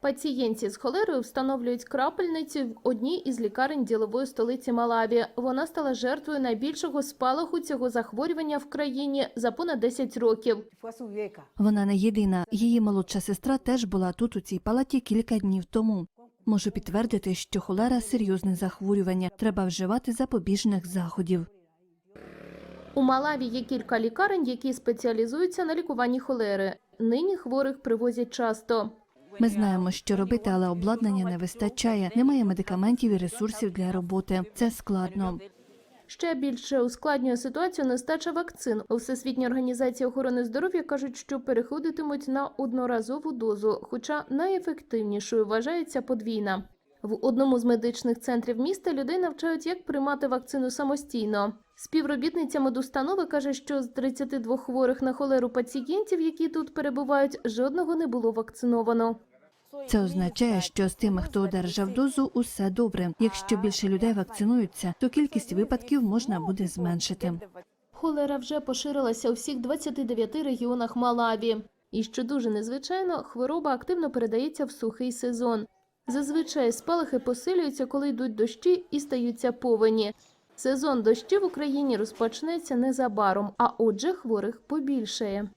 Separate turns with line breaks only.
Пацієнтці з холерою встановлюють крапельниці в одній із лікарень ділової столиці Малаві. Вона стала жертвою найбільшого спалаху цього захворювання в країні за понад 10 років.
Вона не єдина. Її молодша сестра теж була тут у цій палаті кілька днів тому. Можу підтвердити, що холера серйозне захворювання. Треба вживати запобіжних заходів.
У Малаві є кілька лікарень, які спеціалізуються на лікуванні холери. Нині хворих привозять часто.
Ми знаємо, що робити, але обладнання не вистачає. Немає медикаментів і ресурсів для роботи. Це складно.
Ще більше ускладнює ситуацію нестача вакцин. У Всесвітній організації охорони здоров'я кажуть, що переходитимуть на одноразову дозу, хоча найефективнішою вважається подвійна. В одному з медичних центрів міста людей навчають, як приймати вакцину самостійно. Співробітниця медустанови каже, що з 32 хворих на холеру пацієнтів, які тут перебувають, жодного не було вакциновано.
Це означає, що з тими, хто одержав дозу, усе добре. Якщо більше людей вакцинуються, то кількість випадків можна буде зменшити.
Холера вже поширилася у всіх 29 регіонах Малаві. І що дуже незвичайно, хвороба активно передається в сухий сезон. Зазвичай спалахи посилюються, коли йдуть дощі і стаються повені. Сезон дощів в Україні розпочнеться незабаром, а отже, хворих побільшає.